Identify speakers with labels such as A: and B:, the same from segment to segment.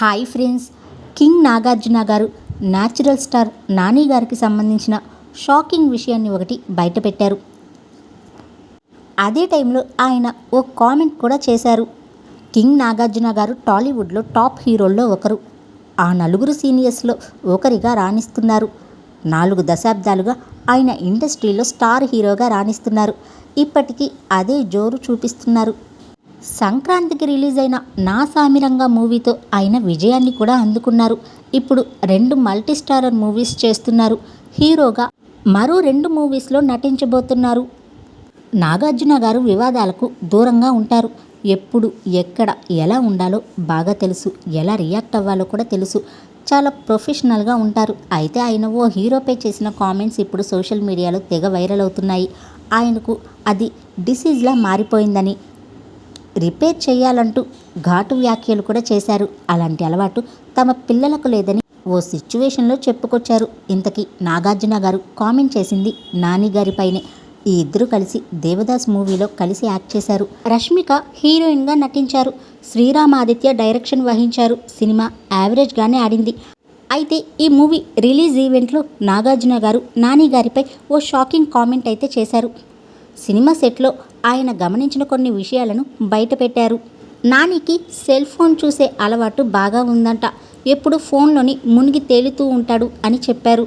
A: Hi friends. King Nagarjuna గారు natural star Nani గారికి సంబంధించిన షాకింగ్ విషయాన్ని ఒకటి బయటపెట్టారు. అదే టైంలో ఆయన ఓ కామెంట్ కూడా చేశారు. కింగ్ నాగార్జున గారు టాలీవుడ్లో టాప్ హీరోల్లో ఒకరు. ఆ నలుగురు సీనియర్స్లో ఒకరిగా రాణిస్తున్నారు. నాలుగు దశాబ్దాలుగా ఆయన ఇండస్ట్రీలో స్టార్ హీరోగా రాణిస్తున్నారు. ఇప్పటికీ అదే జోరు చూపిస్తున్నారు. సంక్రాంతికి రిలీజ్ అయిన నా సామిరంగ మూవీతో ఆయన విజయాన్ని కూడా అందుకున్నారు. ఇప్పుడు రెండు మల్టీ స్టారర్ మూవీస్ చేస్తున్నారు. హీరోగా మరో రెండు మూవీస్లో నటించబోతున్నారు. నాగార్జున గారు వివాదాలకు దూరంగా ఉంటారు. ఎప్పుడు ఎక్కడ ఎలా ఉండాలో బాగా తెలుసు. ఎలా రియాక్ట్ అవ్వాలో కూడా తెలుసు. చాలా ప్రొఫెషనల్గా ఉంటారు. అయితే ఆయన ఓ హీరోపై చేసిన కామెంట్స్ ఇప్పుడు సోషల్ మీడియాలో తెగ వైరల్ అవుతున్నాయి. ఆయనకు అది డిసీజ్లా మారిపోయిందని రిపేర్ చేయాలంటూ ఘాటు వ్యాఖ్యలు కూడా చేశారు. అలాంటి అలవాటు తమ పిల్లలకు లేదని ఓ సిచ్యువేషన్లో చెప్పుకొచ్చారు. ఇంతకీ నాగార్జున గారు కామెంట్ చేసింది నాని గారిపైనే ఈ ఇద్దరు కలిసి దేవదాస్ మూవీలో కలిసి యాక్ట్ చేశారు. రష్మిక హీరోయిన్గా నటించారు. శ్రీరామాదిత్య డైరెక్షన్ వహించారు. సినిమా యావరేజ్గానే ఆడింది. అయితే ఈ మూవీ రిలీజ్ ఈవెంట్లో నాగార్జున గారు నాని గారిపై ఓ షాకింగ్ కామెంట్ అయితే చేశారు. సినిమా సెట్లో ఆయన గమనించిన కొన్ని విషయాలను బయటపెట్టారు. నానికి సెల్ ఫోన్ చూసే అలవాటు బాగా ఉందంట. ఎప్పుడు ఫోన్లోని మునిగి తేలుతూ ఉంటాడు అని చెప్పారు.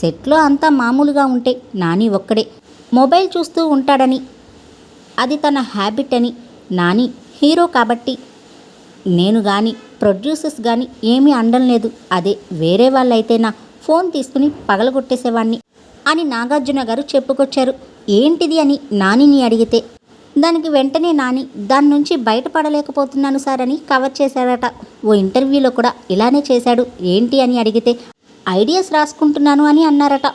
A: సెట్లో అంతా మామూలుగా ఉంటే నాని ఒక్కడే. మొబైల్ చూస్తూ ఉంటాడని అది తన హ్యాబిట్ అని నాని హీరో కాబట్టి. నేను కానీ ప్రొడ్యూసర్స్ కానీ ఏమీ అనడం లేదు అదే వేరే వాళ్ళైతే నా ఫోన్ తీసుకుని పగలగొట్టేసేవాణ్ణి అని నాగార్జున గారు చెప్పుకొచ్చారు. ఏంటిది అని నానిని అడిగితే దానికి వెంటనే నాని దాని నుంచి బయటపడలేకపోతున్నాను సార్ అని కవర్ చేశాడట. ఓ ఇంటర్వ్యూలో కూడా ఇలానే చేశాడు. ఏంటి అని అడిగితే ఐడియాస్ రాసుకుంటున్నాను అని అన్నారట.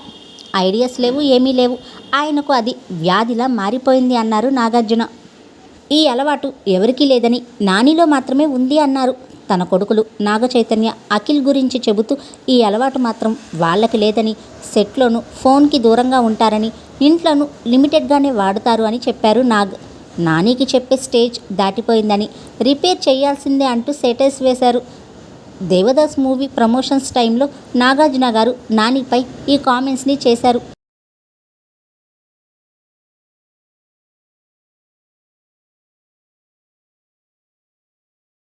A: ఐడియాస్ లేవు ఏమీ లేవు. ఆయనకు అది వ్యాధిలా మారిపోయింది అన్నారు నాగార్జున. ఈ అలవాటు ఎవరికీ లేదని నానిలో మాత్రమే ఉంది అన్నారు. తన కొడుకులు నాగచైతన్య అఖిల్ గురించి చెబుతూ ఈ అలవాటు మాత్రం వాళ్ళకి లేదని సెట్లోనూ ఫోన్కి దూరంగా ఉంటారని ఇంట్లోనూ లిమిటెడ్గానే వాడుతారు అని చెప్పారు నాగ్. నానికి చెప్పే స్టేజ్ దాటిపోయిందని రిపేర్ చేయాల్సిందే అంటూ సెటైస్ వేశారు. దేవదాస్ మూవీ ప్రమోషన్స్ టైంలో నాగార్జున గారు నానిపై ఈ కామెంట్స్ని చేశారు.